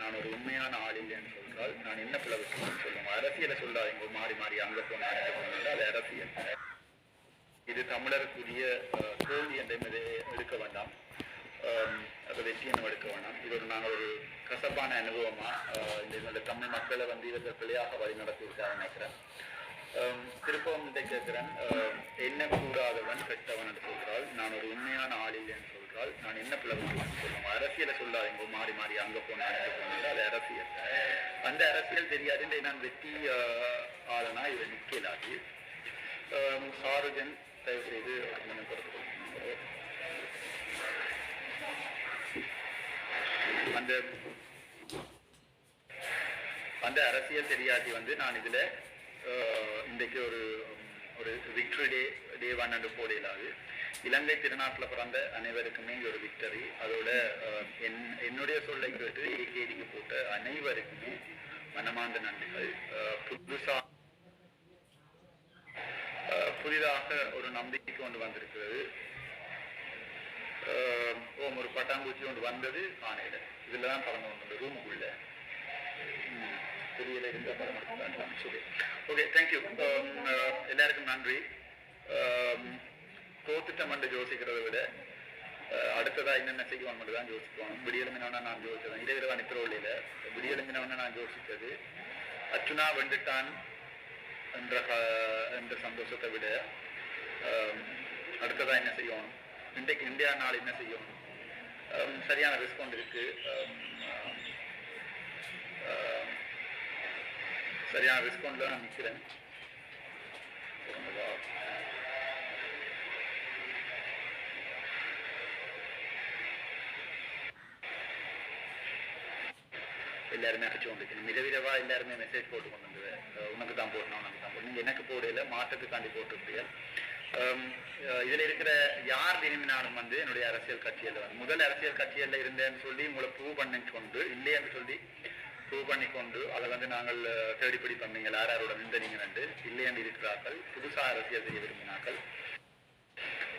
நான் ஒரு உண்மையான ஆள் இல்லைன்னு சொல்றால் நான் என்ன பிளவு சொல்லுங்க. அரசியலை சொல்லாதீங்க. மாறி மாறி அங்க போனா அது அரசியல். இது தமிழருக்குரிய அஹ், தோல்வி என்ற எடுக்க வேண்டாம். அதை வெற்றியை நம்ம எடுக்க வேண்டாம். இது ஒரு நாங்கள் ஒரு கசப்பான அனுபவமா இந்த தமிழ் மக்களை வந்து இவர்கள் பிழையாக வழி நடத்தியிருக்காங்க நினைக்கிறேன். ஆம், இதை கேட்கிறேன். என்ன கூடாதவன் கெட்டவன் என்று சொல்றால் நான் ஒரு உண்மையான ஆள் இல்லைன்னு சொல்றால் நான் என்ன பிளவு சொல்லுங்க அரசியலை சொல்லாதீங்க மாறி மாறி அங்க போனா இங்க போனா அது அரசியல். அந்த அரசியல் தெரியாது நான் வெற்றி ஆஹ், ஆளனா இவர் நிக்கலாது. சாருஜன் தயவு செய்து அந்த அந்த அரசியல் தெரியாட்டி வந்து நான் இதுல இன்றைக்கு ஒரு ஒரு விக்டரி டே டே ஒன் என்று போடையிலாது இலங்கை திருநாட்டில் பிறந்த அனைவருக்குமே ஒரு விக்டரி அதோட என் என்னுடைய சொல்லை கேட்டு ஏகேடிக்கு போட்ட அனைவருக்குமே மனமார்ந்த நன்றிகள். ஆஹ், புதுசா புதிதாக ஒரு நம்பிக்கை கொண்டு வந்திருக்கிறது. ஆஹ், ஓம் ஒரு பட்டாம்பூச்சி ஒன்று வந்தது காணையில. இதுல தான் படம் வந்தது ரூமுக்குள்ள. ம், தெரியல இருந்த படம் ஓகே தேங்க்யூ எல்லாருக்கும் நன்றி. ஆம், தோத்துட்டம் யோசிக்கிறதை விட அடுத்ததா என்னென்ன செய்வோம் மட்டும் தான் யோசிப்போம் விடியெலுமினவனா நான் யோசிச்சது இடையில நித்திரோலையில விடியெலுமினவனா நான் யோசிச்சது அர்ச்சுனா வெண்டுட்டான் என்ற என்ற சந்தோஷத்தை விட அடுத்ததா என்ன செய்யும் இன்றைக்கு இந்தியா நாள் என்ன செய்யும் சரியான ரெஸ்பாண்ட் இருக்கு சரியான ரெஸ்பாண்ட்ல நான் நிற்கிறேன் எல்லாருமே அடிச்சு கொண்டிருக்கணும் மிதவிரவா எல்லாருமே மெசேஜ் போட்டு கொண்டு வந்து உனக்கு தான் போடணும் உனக்கு தான் போடணும் நீங்க எனக்கு போடல மாற்றத்துக்காண்டி போட்டிருப்பீங்க ஆம், இதுல இருக்கிற யார் விரும்பினாலும் வந்து என்னுடைய அரசியல் கட்சியில் வந்து முதல் அரசியல் கட்சியில் இருந்தேன்னு சொல்லி உங்களை ப்ரூவ் பண்ணி கொண்டு இல்லைன்னு சொல்லி ப்ரூவ் பண்ணி கொண்டு அதை வந்து நாங்கள் தேடிப்படி பண்ணீங்க யார் யாரோட நின்றீங்க என்று இல்லைன்னு இருக்கிறார்கள் புதுசா அரசியல் செய்ய விரும்பினார்கள்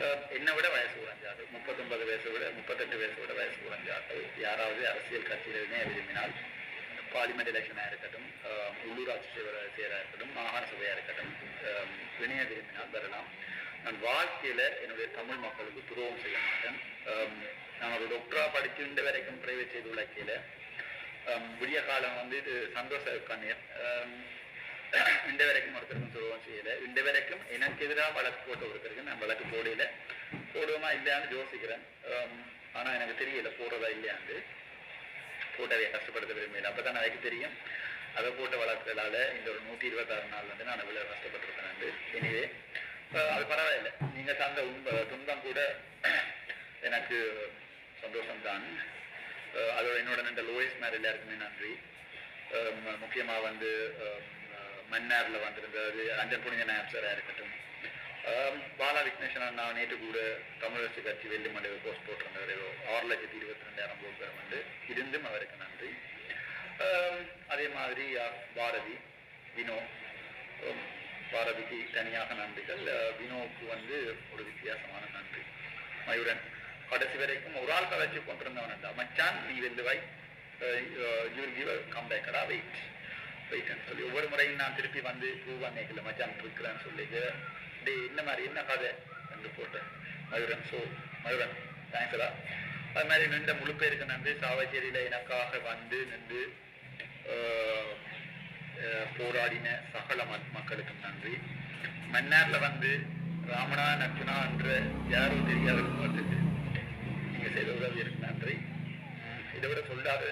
அஹ் என்னை விட வயசு குறைஞ்சார்கள் முப்பத்தொன்பது வயசு விட முப்பத்தெட்டு வயசு விட வயசு குறைஞ்சார்கள் யாராவது அரசியல் கட்சியிலுமே விரும்பினால் பார்லிமெண்ட் எலெக்ஷனாக இருக்கட்டும் உள்ளூராட்சி செயலாக இருக்கட்டும் மாகாண சபையாக இருக்கட்டும் வினய விரும்பினால் வரலாம். நான் வாழ்க்கையில என்னுடைய தமிழ் மக்களுக்கு துரோகம் செய்ய மாட்டேன். நான் ஒரு டாக்டரா படிச்சு இந்த வரைக்கும் பிரைவேட் செய்து உழைக்கையில் விடிய காலம் வந்து இது சந்தோஷ கண்ணீர். இந்த வரைக்கும் ஒருத்தருக்கும் துரோகம் செய்யல. இந்த வரைக்கும் எனக்கு எதிராக வழக்கு போட்ட ஒருத்தருக்கு நான் வழக்கு போடல. போடுவோமா இல்லையான்னு யோசிக்கிறேன். ஆனால் ஆனா எனக்கு தெரியல போடுறதா இல்லையான்னு போட்டதை கஷ்டப்படுத்த விரும்பல அப்பதான் எனக்கு தெரியும் அதை போட்ட வழக்குகளால இந்த ஒரு நூற்றி இருபத்தாறு நாள் வந்து நான் அவ்வளோ கஷ்டப்பட்டிருக்கேன் எனவே அது பரவாயில்லை. நீங்கள் சார்ந்த உண்ப துன்பம் கூட எனக்கு சந்தோஷம்தான். அதோட என்னோட நின்ற லோயஸ் மேர் எல்லாருக்குமே நன்றி. முக்கியமாக வந்து மன்னாரில் வந்திருந்தது அஞ்சல் புனித நாயம்சரா இருக்கட்டும். பாலா விக்னேஷன் அண்ணா நேற்று கூட தமிழரசு கட்சி வெள்ளி மண்டல போஸ்ட் போட்டிருந்தாரு ஆறு லட்சத்தி இருபத்தி ரெண்டாயிரம் போட் பேர் வந்து. இருந்தும் அவருக்கு நன்றி. அதே மாதிரி பாரதி வினோ. பாரதிக்கு தனியாக நன்றிகள். வினோவுக்கு வந்து ஒரு வித்தியாசமான நன்றி. மயூரன் கடைசி வரைக்கும் ஒரு ஆள் கதைச்சு கொண்டிருந்தவன் அமைச்சான் நீ வெள்ளு வை யூ கிவ் கம் பேக்கடா வெயிட் வெயிட்னு சொல்லி ஒவ்வொரு முறையும் நான் திருப்பி வந்து ப்ரூவ் பண்ணிக்கல மச்சான் இருக்கிறேன்னு சொல்லிட்டு டே என்ன மாதிரி என்ன கதை? என்று போட்டேன். மதுரன் ஸோ மதுரன் தேங்க்ஸ்டா அது மாதிரி நின்ற முழு பேருக்கு நன்றி. சாவச்சேரியில் எனக்காக வந்து நின்று போராடின சகல மக்களுக்கும் நன்றி. மன்னாரில் வந்து ராமனா நச்சுனா என்ற யாரோ தெரியாத குடும்பத்துக்கு நீங்கள் செய்த உதவியிற்கு நன்றி. இதை விட சொல்லாத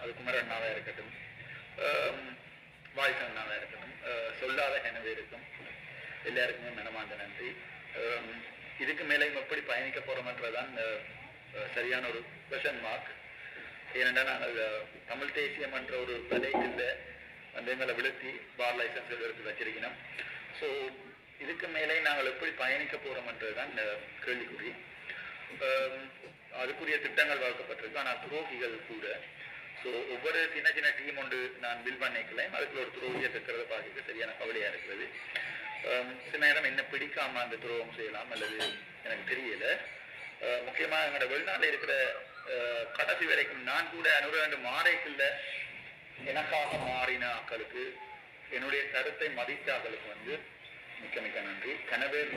அது குமர அண்ணாவாக இருக்கட்டும் வாய்ஸ் அண்ணாவாக இருக்கட்டும் சொல்லாத எனவே இருக்கும். எல்லாருக்குமே மனமார்ந்த நன்றி. இதுக்கு மேலே எப்படி பயணிக்க போறோம்ன்றதான் சரியான ஒரு கொஷன் மார்க் ஏனென்றால் நாங்கள் தமிழ் தேசியம் என்ற ஒரு தலைக்குள்ள அந்த எங்களை விழுத்தி பார் லைசன்ஸ் எடுத்து வச்சிருக்கணும் ஸோ இதுக்கு மேலே நாங்கள் எப்படி பயணிக்க போறோம்ன்றதுதான் கேள்விக்குறி. அதுக்குரிய திட்டங்கள் வகுக்கப்பட்டிருக்கு. ஆனால் துரோகிகள் கூட. ஸோ ஒவ்வொரு சின்ன சின்ன டீம் ஒன்று நான் பில் பண்ணிக்கலாம் அதுக்குள்ள ஒரு துரோகியை இருக்கிறத பார்க்க சரியான கவலையாக இருக்கிறது. சில நேரம் என்ன பிடிக்காம அந்த துரோகம் செய்யலாம் அல்லது எனக்கு தெரியல. முக்கியமாக எங்களோட வெளிநாட்டில் இருக்கிற கடைசி வரைக்கும் நான் கூட அனுராண்டு மாறைக்குள்ள எனக்காக மாறின ஆக்களுக்கு என்னுடைய கருத்தை மதித்த ஆக்களுக்கு வந்து மிக்க மிக்க நன்றி. கனவேர்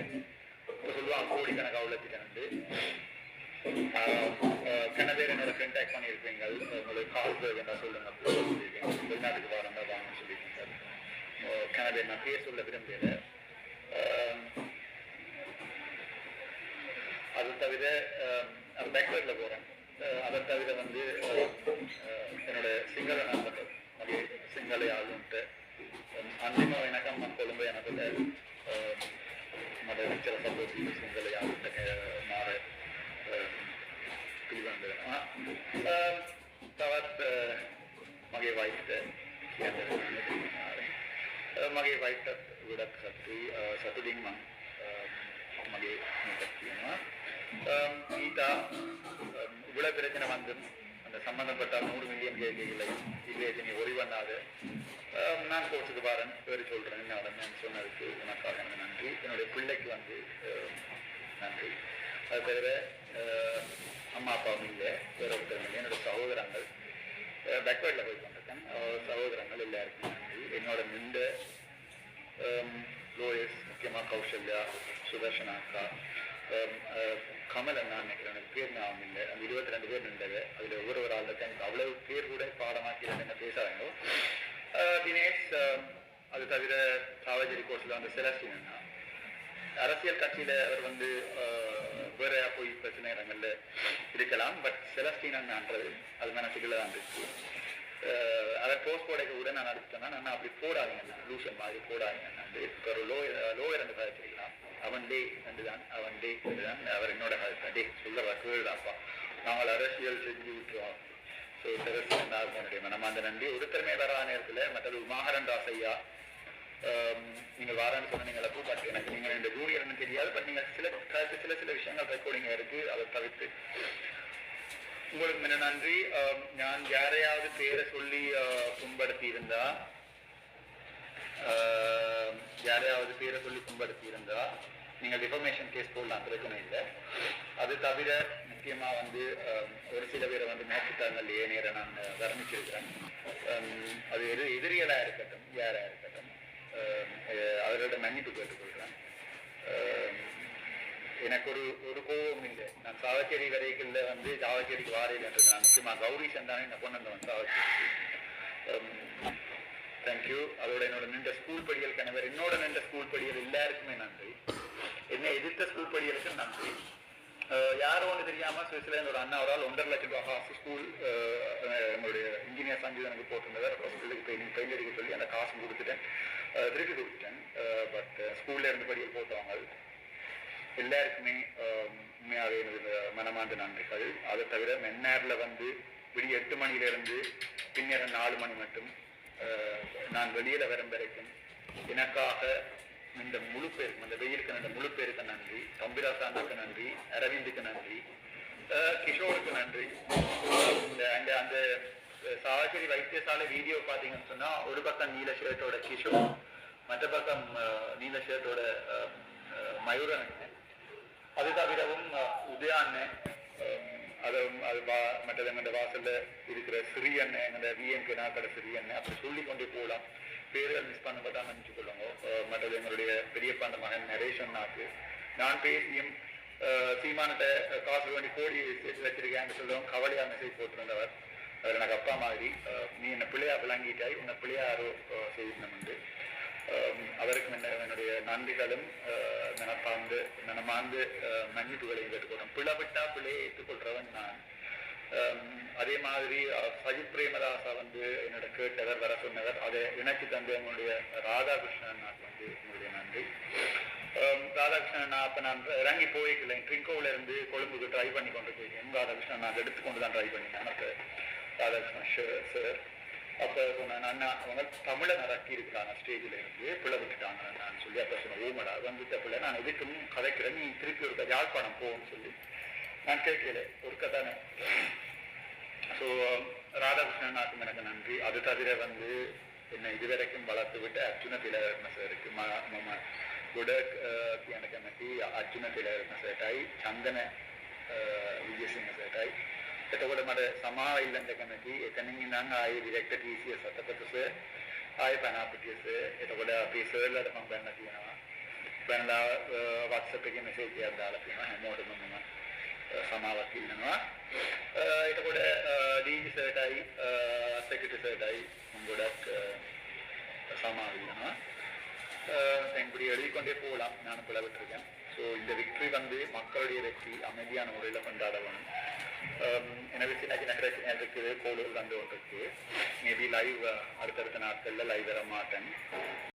சொல்லுவாங்க கோடிக்கணக்காக உள்ளத்துக்கு நன்றி. கனவேர் என்னோட கண்டாக்ட் பண்ணியிருப்பீங்க உங்களுக்கு கால் வேண்டாம் சொல்லுங்க. அப்படின்னு வெளிநாட்டுக்கு வரண்டா வாங்கன்னு சொல்லியிருக்கீங்க கனவேர் நான் பேர் சொல்ல விரும்பல. அது தவிர அது பேக்வேர்ட்ல போறேன் அஹ் அதை தவிர வந்து அஹ், அஹ், என்னோட சிங்கள நண்பர்கள் மகே சிங்கள ஆளுன்ட்டு அந்திம எனக்கம் கொழும்பு எனக்கு මට විචර සපෝටි සිංහල යාළුවට මාර පිළිබඳ වෙනවා. තවත් මගේ වයිෆ්ට කියන්න මගේ වයිෆ්ටත් ගොඩක් සතුටුයි සතුටින් මං මගේ මේකත් කියනවා. சீதா இவ்வளவு பிரச்சனை வந்து அந்த சம்பந்தப்பட்ட நூறு மில்லியன் கேள்விகளை இல்லை நீ ஒளிவண்ணாது நான் கோர்ஸுக்கு வரேன் பேர் சொல்றேன் என்ன சொன்னதுக்கு உனக்காக எனக்கு நன்றி. என்னுடைய பிள்ளைக்கு வந்து நன்றி. அது தவிர அம்மா அப்பாவும் இல்லை வேற ஒருத்தரும் இல்லை. என்னோட சகோதரங்கள் பேக்வேர்டில் போய் கொண்டிருக்கேன் சகோதரங்கள் எல்லாருக்கும் நன்றி. என்னோட நின்ற லோயர்ஸ் முக்கியமாக கௌசல்யா சுதர்ஷனா அக்கா கமல் நான் நினைக்கிறேன். எனக்கு பேர் ஞாபகம் இல்லை. அந்த இருபத்தி ரெண்டு பேர் நின்றது. அதில் ஒவ்வொரு ஒரு ஆள் தான் அவ்வளவு பேர் கூட பாடமாக்கி என்ன பேசுகிறாங்க தினேஷ் அது தவிர சாவஜரி கோர்ஸில் வந்து செலஸ்டின் அண்ணா அரசியல் கட்சியில அவர் வந்து வேறையா போய் பிரச்சனை இடங்கள்ல இருக்கலாம். பட் செலஸ்டின் அண்ணான்றது அது மனசுக்குள்ள தான் இருக்கு. அதை போஸ்ட் போடைக்கு கூட நான் அடுத்தேன்னா நான் அப்படி போடாதீங்க லூசன் மாதிரி போடாதீங்க இப்போ ஒரு லோ லோயர் என்று கதைச்சிருக்கலாம் அவன் டே என்றுதான் அவன் டே என்றுதான் அவர் என்னோட கதை டே சொல்ல கேளுடாப்பா நாங்கள் அரசியல் செஞ்சு விட்டுருவோம். ஸோ செலஸ்டின் என்னுடைய மனமார்ந்த நன்றி ஒருத்தருமே வராத நேரத்தில் மற்றது மாகரன் தாஸ் ஐயா ஆம், நீங்கள் வாரான்னு சொன்னீங்களா பட் எனக்கு நீங்கள் இந்த ஜூனியர்னு தெரியாது பட் நீங்கள் சில கருத்து சில சில விஷயங்கள் ரெக்கார்டிங் இருக்கு. அதை தவிர்த்து உங்களுக்கு மிக நன்றி. நான் யாரையாவது பேரை சொல்லி புண்படுத்தி இருந்தா ஆஹ் யாரையாவது பேரை சொல்லி புண்படுத்தி இருந்தா நீங்கள் டிஃபர்மேஷன் கேஸ் போடலாம் பிரச்சனை இல்லை. அது தவிர முக்கியமாக வந்து ஒரு சில பேரை வந்து மேட்சிட்டாங்கள் ஏனையரை நான் வர்ணிச்சிருக்கிறேன். அது எது எதிரிகளாக இருக்கட்டும் யாராக இருக்கட்டும் அவரோட மன்னிப்பு கேட்டுக்கொள்கிறேன். எனக்கு ஒரு ஒரு கோபம் இல்லை. நான் சாவச்சேரி வரைக்குள்ள வந்து சாவச்சேரிக்கு வாரையில் நான் முக்கியமாக கௌரி சந்தானே என்ன கொண்டு வந்தவன் சாவச்சேரி தேங்க்யூ அதோட என்னோட நின்ற ஸ்கூல் படிகள் கணவர் என்னோட நின்ற ஸ்கூல் படிகள் எல்லாருக்குமே நன்றி. என்னை எதிர்த்த ஸ்கூல் படிகளுக்கு நன்றி. அஹ் யாரோ ஒன்று தெரியாம சுவிஸ்ல என்னோட அண்ணா ஒரு ஆள் ஒன்றரை லட்சம் ரூபாய் காசு ஸ்கூல் என்னுடைய இன்ஜினியர் சங்கீதம் எனக்கு போட்டிருந்தவர். ஹாஸ்பிட்டலுக்கு பெயிண்ட் பெயிண்ட் அடிக்க சொல்லி அந்த காசு கொடுத்துட்டேன். திருப்பி கொடுத்துட்டேன். பட் ஸ்கூல்ல இருந்து படியில் போட்டவங்க எல்லாருக்குமே ஆஹ், எனது மனமார்ந்த நன்றிகள். அதை தவிர மென்னார்ல வந்து விடிய எட்டு மணியிலிருந்து பின்னர் நாலு மணி மட்டும் நான் வெளியில வரும் வரைக்கும் எனக்காக இந்த முழு பேருக்கும் அந்த வெயிலுக்கு அந்த முழு பேருக்கு நன்றி தம்பிராசானுக்கு நன்றி அரவிந்துக்கு நன்றி கிஷோருக்கு நன்றி. இந்த அந்த அந்த சாகரி வைத்தியசாலை வீடியோ பார்த்தீங்கன்னு சொன்னா ஒரு பக்கம் நீல ஷர்ட்டோட கிஷோர் மற்ற பக்கம் நீல ஷர்ட்டோட மயூரன். அது தவிரவும் உதயான்னு அது அது வா மற்றது எங்கள்ட வாசல்ல இருக்கிற சிறியண்ணன் எங்கள்ட விஎம்கே நாக்கட சிறியண்ணன் அப்படி சொல்லி கொண்டே போகலாம். பேர்கள் மிஸ் பண்ணப்பட்டா மன்னிச்சு கொள்ளுங்க. மற்றது எங்களுடைய பெரியப்பா அந்த மகன் நரேஷன் நாக்கு. நான் பேசியும் சீமானத்தை காசு வேண்டி கோடி சேர்த்து வச்சிருக்கேன் சொல்லுவோம் கவலையா மெசேஜ் போட்டிருந்தவர். அவர் எனக்கு அப்பா மாதிரி அஹ், நீ என்னை பிள்ளையா விளங்கிட்டாய் உன்னை பிள்ளையாரோ செய்யணும் என்று அவருக்கு என்னுடைய நன்றிகளும் ஆஹ், மனப்பார்ந்து மனமார்ந்து ஆஹ், மன்னிப்புகளையும் கேட்டுக்கொள்றேன் பிளவிட்டா பிள்ளையை ஏற்றுக்கொள்றவன் நான். அதே மாதிரி சஜித் பிரேமதாசா வந்து என்னோட கேட்டவர் வர சொன்னவர் அதை எனக்கு தந்து என்னுடைய ராதாகிருஷ்ணன் நான் வந்து என்னுடைய நன்றி. ராதாகிருஷ்ணன் நான் அப்ப நான் இறங்கி போய்க்கல. ட்ரிங்கோல இருந்து கொழும்புக்கு ட்ரை பண்ணி கொண்டு போயிருக்கேன் ராதாகிருஷ்ணன் நான் எடுத்துக்கொண்டு தான் ட்ரை பண்ணினேன். அப்ப ராதாகிருஷ்ணன் சார் அப்ப அண்ணா அவங்க தமிழை நடத்தி இருக்கிறாங்க ஸ்டேஜ்ல இருந்து பிள்ளை விட்டுட்டாங்க நான் சொல்லி அப்ப சொன்ன ஓமடா வந்துட்ட பிள்ளை நான் எதுக்கும் கதைக்கிறேன் நீ திருப்பி ஒரு யாழ்ப்பாணம் போன்னு சொல்லி. நான் கேட்கல ஒரு கதானே ஸோ ராதாகிருஷ்ணன் நாட்டும் எனக்கு நன்றி. அது தவிர வந்து என்னை இதுவரைக்கும் வளர்த்து விட்டு அர்ஜுன திலகரத்ன சாருக்கு ம குடக் எனக்கு எனக்கு அர்ஜுன திலகரத்ன சேட்டாய் சந்தன விஜயசிங்க சேட்டாய் එතකොට මට සමාව ඉල්ලන්න කැමති එතනින් ඉඳන් ආයේ ඩිරෙක්ටර් TCS අතපතස ආයේ පනාපිටියස එතකොට අපි සර්ලට මම බැන්න කියනවා බැනලා WhatsApp එකේ මැසේජ් එකක් දාලා තියෙනවා හැමෝටම මම සමාවක් ඉල්ලනවා එතකොට ඩීජි සර්ටයි සෙක්‍රටරි සර්ටයි මම ගොඩක් சமாளி எங்களுடைய எழுதிக்கொண்டே போகலாம் நான் பிளவிட்டிருக்கேன் ஸோ இந்த விக்டரி வந்து மக்களுடைய வெற்றி அமைதியான முறையில் கொண்டாட வேணும் அஹ் எனவே சின்ன சின்ன பிரச்சனை இருக்குது கோடுகள் வந்து கொண்டிருக்கு மேபி லைவ் அடுத்தடுத்த நாட்களில் லைவ் வர மாட்டேன்